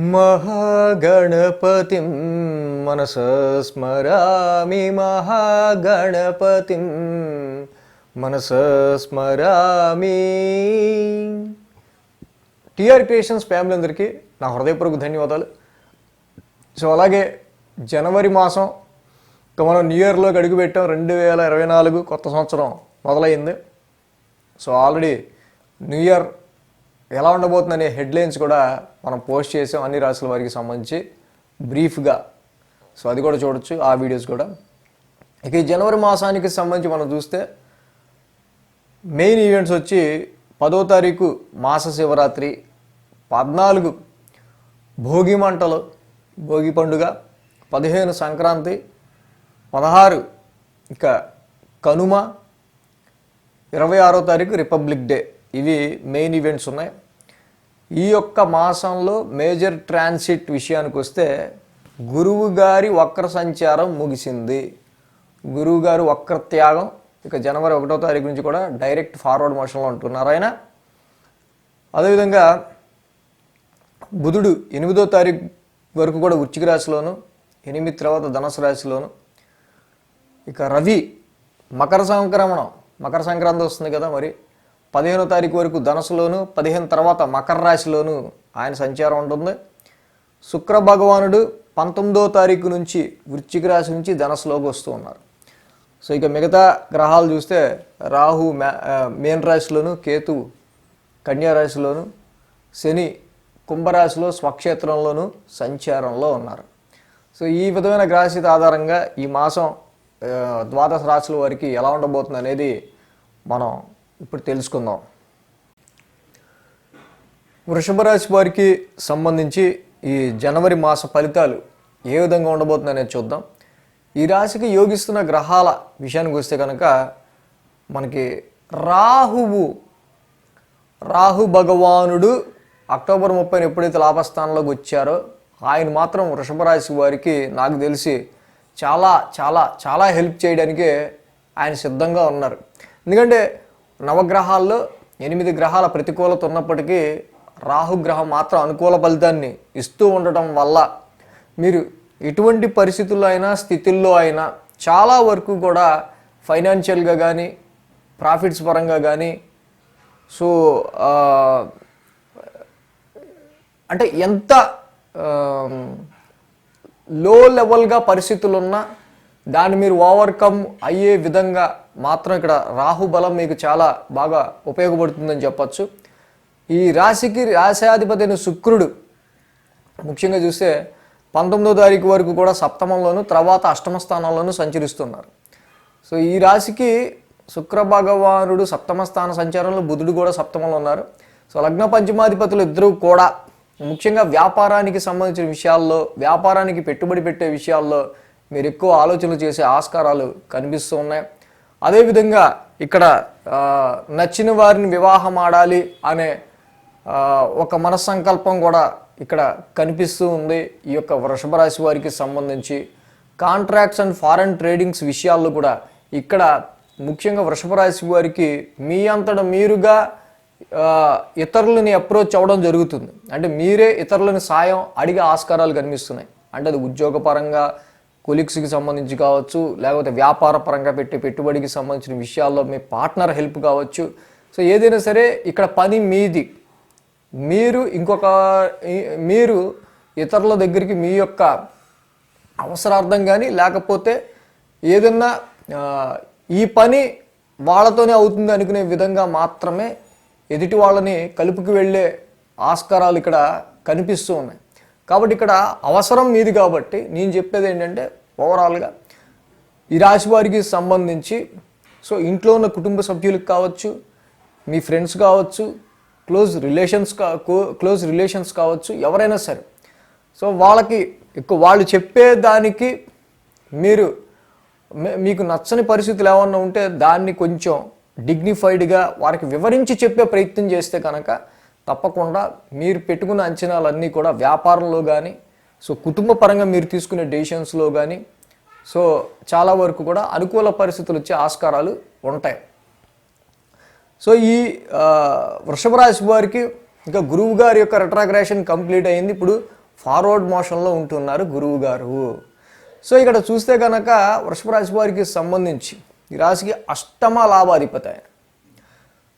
మహాగణపతిం మనస స్మరామి మహాగణపతిం మనస స్మరామి. టిఆర్ క్రియేషన్స్ ఫ్యామిలీ అందరికీ నా హృదయపూర్వక ధన్యవాదాలు. సో అలాగే జనవరి మాసం ఇంకా మనం న్యూ ఇయర్లోకి అడుగుపెట్టాం రెండు వేల ఇరవై నాలుగు కొత్త సంవత్సరం మొదలైంది. సో ఆల్రెడీ న్యూ ఇయర్ ఎలా ఉండబోతుందనే హెడ్లైన్స్ కూడా మనం పోస్ట్ చేసాం అన్ని రాసుల వారికి సంబంధించి బ్రీఫ్గా. సో అది కూడా చూడొచ్చు ఆ వీడియోస్ కూడా. ఇక ఈ జనవరి మాసానికి సంబంధించి మనం చూస్తే మెయిన్ ఈవెంట్స్ వచ్చి పదో తారీఖు మాస శివరాత్రి పద్నాలుగు భోగి మంటలు భోగి పండుగ పదిహేను సంక్రాంతి పదహారు ఇక కనుమ ఇరవై ఆరో తారీఖు రిపబ్లిక్ డే. ఇవి మెయిన్ ఈవెంట్స్ ఉన్నాయి. ఈ యొక్క మాసంలో మేజర్ ట్రాన్సిట్ విషయానికి వస్తే గురువు గారి వక్ర సంచారం ముగిసింది. గురువు గారు వక్ర త్యాగం ఇక జనవరి ఒకటో తారీఖు నుంచి కూడా డైరెక్ట్ ఫార్వర్డ్ మోషన్లో ఉంటున్నారు ఆయన. అదేవిధంగా బుధుడు ఎనిమిదో తారీఖు వరకు కూడా వృచ్చిక రాశిలోను ఎనిమిది తర్వాత ధనుసు రాశిలోను ఇక రవి మకర సంక్రమణం మకర సంక్రాంతి వస్తుంది కదా మరి. పదిహేనో తారీఖు వరకు ధనసులోను పదిహేను తర్వాత మకర రాశిలోను ఆయన సంచారం ఉంటుంది. శుక్ర భగవానుడు పంతొమ్మిదో తారీఖు నుంచి వృశ్చిక రాశి నుంచి ధనసులోకి వస్తూ ఉన్నారు. సో ఇక మిగతా గ్రహాలు చూస్తే రాహు మే మేన్ రాశిలోను కేతు కన్యా రాశిలోను శని కుంభరాశిలో స్వక్షేత్రంలోను సంచారంలో ఉన్నారు. సో ఈ విధమైన గ్రహస్థితి ఆధారంగా ఈ మాసం ద్వాదశ రాశుల వారికి ఎలా ఉండబోతుంది అనేది మనం ఇప్పుడు తెలుసుకుందాం. వృషభ రాశి వారికి సంబంధించి ఈ జనవరి మాస ఫలితాలు ఏ విధంగా ఉండబోతుంది అనేది చూద్దాం. ఈ రాశికి యోగిస్తున్న గ్రహాల విషయానికి వస్తే కనుక మనకి రాహువు రాహు భగవానుడు అక్టోబర్ ముప్పైన ఎప్పుడైతే లాభస్థానంలోకి వచ్చారో ఆయన మాత్రం వృషభ రాశి వారికి నాకు తెలిసి చాలా చాలా చాలా హెల్ప్ చేయడానికే ఆయన సిద్ధంగా ఉన్నారు. ఎందుకంటే నవగ్రహాల్లో ఎనిమిది గ్రహాల ప్రతికూలత ఉన్నప్పటికీ రాహుగ్రహం మాత్రం అనుకూల ఫలితాన్ని ఇస్తూ ఉండటం వల్ల మీరు ఎటువంటి పరిస్థితుల్లో అయినా స్థితుల్లో అయినా చాలా వరకు కూడా ఫైనాన్షియల్గా కానీ ప్రాఫిట్స్ పరంగా కానీ సో అంటే ఎంత లో లెవెల్గా పరిస్థితులు ఉన్నా దాన్ని మీరు ఓవర్కమ్ అయ్యే విధంగా మాత్రం ఇక్కడ రాహు బలం మీకు చాలా బాగా ఉపయోగపడుతుందని చెప్పచ్చు. ఈ రాశికి రాశాధిపతి అయిన శుక్రుడు ముఖ్యంగా చూస్తే పంతొమ్మిదో తారీఖు వరకు కూడా సప్తమంలోను తర్వాత అష్టమ స్థానంలోనూ సంచరిస్తున్నారు. సో ఈ రాశికి శుక్ర భగవానుడు సప్తమ స్థాన సంచారంలో బుధుడు కూడా సప్తమంలో ఉన్నారు. సో లగ్న పంచమాధిపతులు ఇద్దరు కూడా ముఖ్యంగా వ్యాపారానికి సంబంధించిన విషయాల్లో వ్యాపారానికి పెట్టుబడి పెట్టే విషయాల్లో మీరు ఎక్కువ ఆలోచనలు చేసే ఆస్కారాలు కనిపిస్తూ ఉన్నాయి. అదేవిధంగా ఇక్కడ నచ్చిన వారిని వివాహం ఆడాలి అనే ఒక మనస్సంకల్పం కూడా ఇక్కడ కనిపిస్తూ ఉంది ఈ యొక్క వృషభ రాశి వారికి సంబంధించి. కాంట్రాక్ట్స్ అండ్ ఫారెన్ ట్రేడింగ్స్ విషయాల్లో కూడా ఇక్కడ ముఖ్యంగా వృషభ రాశి వారికి మీ అంతట మీరుగా ఇతరులని అప్రోచ్ అవ్వడం జరుగుతుంది. అంటే మీరే ఇతరులని సాయం అడిగే ఆస్కారాలు కనిపిస్తున్నాయి. అంటే అది ఉద్యోగపరంగా కొలీగ్స్కి సంబంధించి కావచ్చు లేకపోతే వ్యాపార పరంగా పెట్టే పెట్టుబడికి సంబంధించిన విషయాల్లో మీ పార్ట్నర్ హెల్ప్ కావచ్చు. సో ఏదైనా సరే ఇక్కడ పని మీది. మీరు ఇంకొక మీరు ఇతరుల దగ్గరికి మీ యొక్క అవసరార్థం కానీ లేకపోతే ఏదన్నా ఈ పని వాళ్ళతోనే అవుతుంది అనుకునే విధంగా మాత్రమే ఎదుటి వాళ్ళని కలుపుకి వెళ్ళే ఆస్కారాలు ఇక్కడ కనిపిస్తూ ఉన్నాయి. కాబట్టి ఇక్కడ అవసరం మీది కాబట్టి నేను చెప్పేది ఏంటంటే ఓవరాల్గా ఈ రాశి వారికి సంబంధించి సో ఇంట్లో ఉన్న కుటుంబ సభ్యులకు కావచ్చు మీ ఫ్రెండ్స్ కావచ్చు క్లోజ్ రిలేషన్స్ కా క్లోజ్ రిలేషన్స్ కావచ్చు ఎవరైనా సరే. సో వాళ్ళకి ఎక్కువ వాళ్ళు చెప్పేదానికి మీరు మీకు నచ్చని పరిస్థితులు ఏమన్నా ఉంటే దాన్ని కొంచెం డిగ్నిఫైడ్గా వారికి వివరించి చెప్పే ప్రయత్నం చేస్తే కనుక తప్పకుండా మీరు పెట్టుకున్న అంచనాలన్నీ కూడా వ్యాపారంలో కానీ సో కుటుంబ పరంగా మీరు తీసుకునే డెసిషన్స్లో కానీ సో చాలా వరకు కూడా అనుకూల పరిస్థితులు వచ్చే ఆస్కారాలు ఉంటాయి. సో ఈ ఆ, వృషభ రాశి వారికి ఇంకా గురువు గారి యొక్క రెట్రాగ్రేషన్ కంప్లీట్ అయింది. ఇప్పుడు ఫార్వర్డ్ మోషన్లో ఉంటున్నారు గురువు గారు. సో ఇక్కడ చూస్తే కనుక వృషభ రాశి వారికి సంబంధించి ఈ రాశికి అష్టమ లాభాధిపతి ఆయన.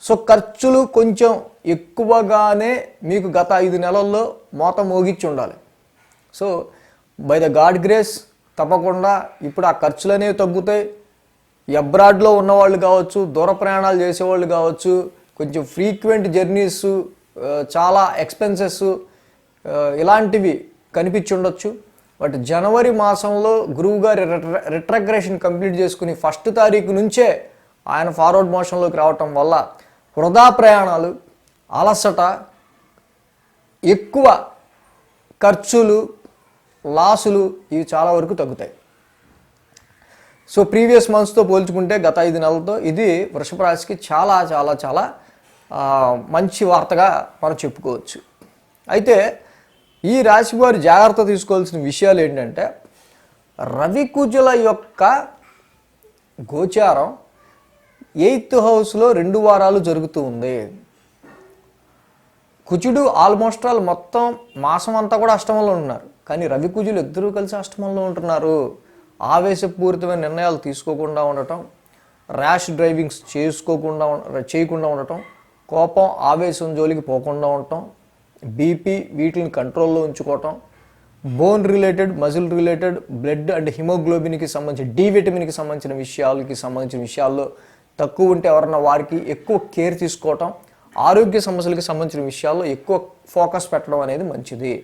సో ఖర్చులు కొంచెం ఎక్కువగానే మీకు గత ఐదు నెలల్లో మోత మోగిచ్చి ఉండాలి. So by the God grace తప్పకుండా ఇప్పుడు ఆ ఖర్చులు అనేవి తగ్గుతాయి. అబ్రాడ్లో ఉన్నవాళ్ళు కావచ్చు దూర ప్రయాణాలు చేసేవాళ్ళు కావచ్చు కొంచెం ఫ్రీక్వెంట్ జర్నీస్ uh, చాలా ఎక్స్పెన్సెస్ uh, ఇలాంటివి కనిపించి ఉండొచ్చు. బట్ జనవరి మాసంలో గురువు గారి రిట్రగ్రేషన్ కంప్లీట్ చేసుకుని ఫస్ట్ తారీఖు నుంచే ఆయన ఫార్వర్డ్ మోషన్లోకి రావటం వల్ల వృధా ప్రయాణాలు అలసట ఎక్కువ ఖర్చులు లాసులు ఇవి చాలా వరకు తగ్గుతాయి. సో ప్రీవియస్ మంత్స్తో పోల్చుకుంటే గత ఐదు నెలలతో ఇది వృషభ రాశికి చాలా చాలా చాలా మంచి వార్తగా మనం చెప్పుకోవచ్చు. అయితే ఈ రాశి వారు జాగ్రత్త తీసుకోవాల్సిన విషయాలు ఏంటంటే రవికుజుల యొక్క గోచారం ఎయిత్ హౌస్లో రెండు వారాలు జరుగుతూ ఉంది. కుజుడు ఆల్మోస్ట్ ఆల్ మొత్తం మాసం అంతా కూడా అష్టమంలో ఉంటున్నారు. కానీ రవి కుజులు ఇద్దరూ కలిసి అష్టమంలో ఉంటున్నారు. ఆవేశపూరితమైన నిర్ణయాలు తీసుకోకుండా ఉండటం ర్యాష్ డ్రైవింగ్స్ చేసుకోకుండా చేయకుండా ఉండటం కోపం ఆవేశం జోలికి పోకుండా ఉండటం బీపీ వీటిని కంట్రోల్లో ఉంచుకోవటం bone related muscle related blood and హిమోగ్లోబిన్కి సంబంధించిన డి విటమిన్కి సంబంధించిన విషయాలకి సంబంధించిన విషయాల్లో తక్కువ ఉంటే ఎవరన్నా వారికి ఎక్కువ కేర్ తీసుకోవటం ఆరోగ్య సమస్యలకి సంబంధించిన విషయాల్లో ఎక్కువ ఫోకస్ పెట్టడం అనేది మంచిది.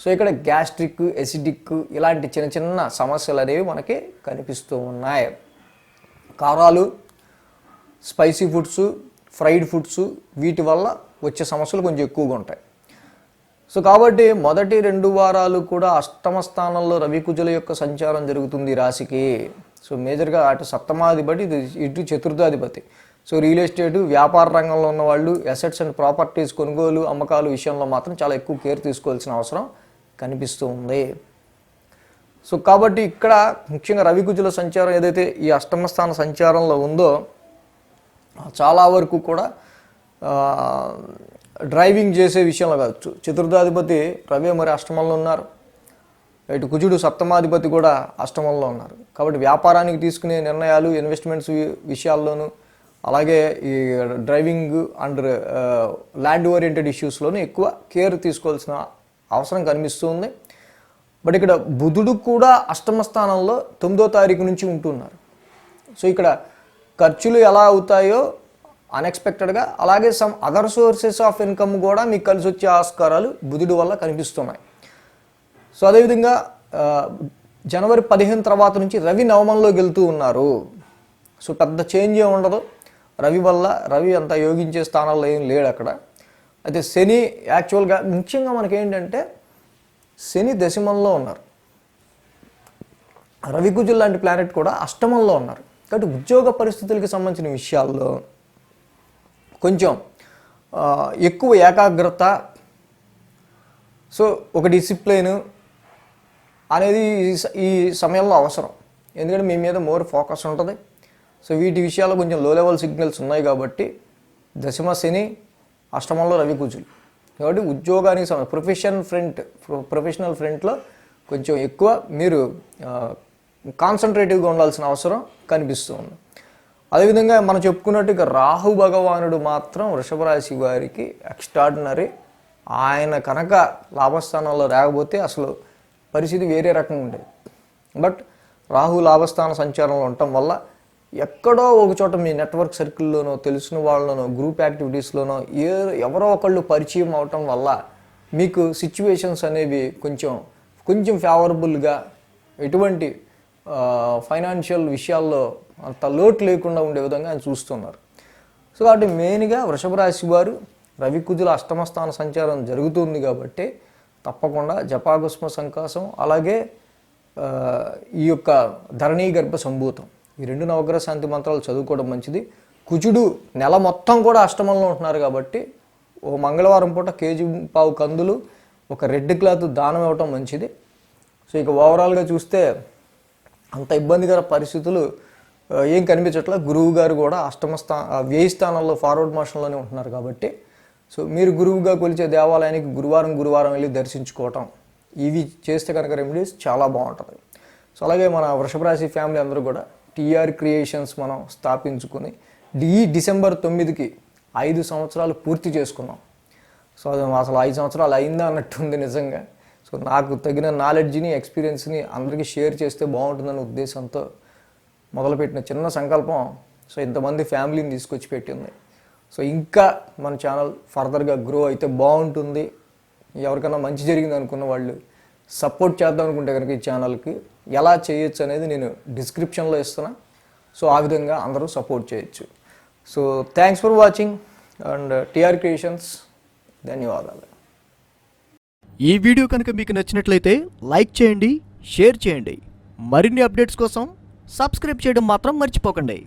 సో ఇక్కడ గ్యాస్ట్రిక్ ఎసిడిక్ ఇలాంటి చిన్న చిన్న సమస్యలు అనేవి మనకి కనిపిస్తూ ఉన్నాయి. కారాలు స్పైసీ ఫుడ్స్ ఫ్రైడ్ ఫుడ్స్ వీటి వల్ల వచ్చే సమస్యలు కొంచెం ఎక్కువగా ఉంటాయి. సో కాబట్టి మొదటి రెండు వారాలు కూడా అష్టమ స్థానంలో రవికుజుల యొక్క సంచారం జరుగుతుంది రాశికి. సో మేజర్గా అటు సప్తమాధిపతి ఇటు చతుర్థాధిపతి. సో రియల్ ఎస్టేట్ వ్యాపార రంగంలో ఉన్న వాళ్ళు అసెట్స్ అండ్ ప్రాపర్టీస్ కొనుగోలు అమ్మకాలు విషయంలో మాత్రం చాలా ఎక్కువ కేర్ తీసుకోవాల్సిన అవసరం కనిపిస్తూ ఉంది సో కాబట్టి ఇక్కడ ముఖ్యంగా రవికుజుల సంచారం ఏదైతే ఈ అష్టమ స్థాన సంచారంలో ఉందో చాలా వరకు కూడా డ్రైవింగ్ చేసే విషయంలో కావచ్చు. చతుర్థాధిపతి రవి మరి అష్టమంలో ఉన్నారు. ఇటు కుజుడు సప్తమాధిపతి కూడా అష్టమంలో ఉన్నారు. కాబట్టి వ్యాపారానికి తీసుకునే నిర్ణయాలు ఇన్వెస్ట్మెంట్స్ విషయాల్లోనూ అలాగే ఈ డ్రైవింగ్ అండ్ ల్యాండ్ ఓరియంటెడ్ ఇష్యూస్లోనూ ఎక్కువ కేర్ తీసుకోవాల్సిన అవసరం కనిపిస్తుంది బట్ ఇక్కడ బుధుడు కూడా అష్టమ స్థానంలో తొమ్మిదో తారీఖు నుంచి ఉంటున్నారు. సో ఇక్కడ ఖర్చులు ఎలా అవుతాయో అన్ఎక్స్పెక్టెడ్గా అలాగే some other sources of income కూడా మీకు కలిసి వచ్చే ఆస్కారాలు బుధుడు వల్ల కనిపిస్తున్నాయి. సో అదేవిధంగా జనవరి పదిహేను తర్వాత నుంచి రవి నవమంలోకి వెళ్తూ ఉన్నారు. సో పెద్ద చేంజ్ ఏమి ఉండదు. రవి వల్ల రవి అంత యోగించే స్థానాల్లో ఏం లేడు అక్కడ. అయితే శని యాక్చువల్గా ముఖ్యంగా మనకేంటంటే శని దశమంలో ఉన్నారు. రవి లాంటి ప్లానెట్ కూడా అష్టమంలో ఉన్నారు. కాబట్టి ఉద్యోగ పరిస్థితులకి సంబంధించిన విషయాల్లో కొంచెం ఎక్కువ ఏకాగ్రత. సో ఒక డిసిప్లైన్ అనేది ఈ ఈ సమయంలో అవసరం. ఎందుకంటే మీ మీద మోర్ ఫోకస్ ఉంటుంది. సో వీటి విషయాల్లో కొంచెం లో లెవెల్ సిగ్నల్స్ ఉన్నాయి కాబట్టి దశమ శని అష్టమంలో రవి కూచులు కాబట్టి ఉద్యోగానికి సంబంధించి ప్రొఫెషన్ ఫ్రంట్ ప్రొఫెషనల్ ఫ్రంట్లో కొంచెం ఎక్కువ మీరు కాన్సన్ట్రేటివ్గా ఉండాల్సిన అవసరం కనిపిస్తుంది అదేవిధంగా మనం చెప్పుకున్నట్టుగా రాహు భగవానుడు మాత్రం వృషభ రాశి వారికి ఎక్స్ట్రాడినరీ ఆయన కనుక లాభస్థానంలో రాకపోతే అసలు పరిస్థితి వేరే రకంగా ఉండేది. బట్ రాహు లాభస్థాన సంచారంలో ఉండటం వల్ల ఎక్కడో ఒక చోట మీ నెట్వర్క్ సర్కిల్లోనో తెలిసిన వాళ్ళలోనో గ్రూప్ యాక్టివిటీస్లోనో ఏ ఎవరో ఒకళ్ళు పరిచయం అవటం వల్ల మీకు సిచ్యువేషన్స్ అనేవి కొంచెం కొంచెం ఫేవరబుల్గా ఎటువంటి ఫైనాన్షియల్ విషయాల్లో అంత లోటు లేకుండా ఉండే విధంగా ఆయన చూస్తున్నారు. సో కాబట్టి మెయిన్గా వృషభ రాశి వారు రవి అష్టమస్థాన సంచారం జరుగుతుంది కాబట్టి తప్పకుండా జపాకుష్మ సంకాసం అలాగే ఈ యొక్క ధరణీ గర్భ సంభూతం. ఈ రెండు నవగ్రహ శాంతి మంత్రాలు చదువుకోవడం మంచిది. కుజుడు నెల మొత్తం కూడా అష్టమంలో ఉంటున్నారు కాబట్టి ఓ మంగళవారం పూట కేజీ పావు కందులు ఒక రెడ్ క్లాత్ దానం ఇవ్వటం మంచిది. సో ఇక ఓవరాల్గా చూస్తే అంత ఇబ్బందికర పరిస్థితులు ఏం కనిపించట్లా? గురువు గారు కూడా అష్టమ స్థా వ్యయ స్థానంలో ఫార్వర్డ్ మోషన్లోనే ఉంటున్నారు కాబట్టి సో మీరు గురువుగా కొలిచే దేవాలయానికి గురువారం గురువారం వెళ్ళి దర్శించుకోవటం ఇవి చేస్తే కనుక రెమెడీస్ చాలా బాగుంటుంది. సో అలాగే మన వృషభరాశి ఫ్యామిలీ అందరూ కూడా టీఆర్ క్రియేషన్స్ మనం స్థాపించుకుని ఈ డిసెంబర్ తొమ్మిదికి ఐదు సంవత్సరాలు పూర్తి చేసుకున్నాం. సో అది అసలు ఐదు సంవత్సరాలు అయిందా అన్నట్టుంది నిజంగా. సో నాకు తగిన నాలెడ్జ్ని ఎక్స్పీరియన్స్ని అందరికీ షేర్ చేస్తే బాగుంటుందనే ఉద్దేశంతో మొదలుపెట్టిన చిన్న సంకల్పం. సో ఇంతమంది ఫ్యామిలీని తీసుకొచ్చి పెట్టింది. సో ఇంకా మన ఛానల్ ఫర్దర్గా గ్రో అయితే బాగుంటుంది. ఎవరికైనా మంచి జరిగింది అనుకున్న వాళ్ళు సపోర్ట్ చేద్దాం అనుకుంటే కనుక ఈ ఛానల్కి ఎలా చేయొచ్చు అనేది నేను డిస్క్రిప్షన్లో ఇస్తున్నా. సో ఆ విధంగా అందరూ సపోర్ట్ చేయొచ్చు. So thanks for watching and TR Creations ధన్యవాదాలు. ఈ వీడియో కనుక మీకు నచ్చినట్లయితే లైక్ చేయండి షేర్ చేయండి. మరిన్ని అప్డేట్స్ కోసం సబ్స్క్రైబ్ చేయడం మాత్రం మర్చిపోకండి.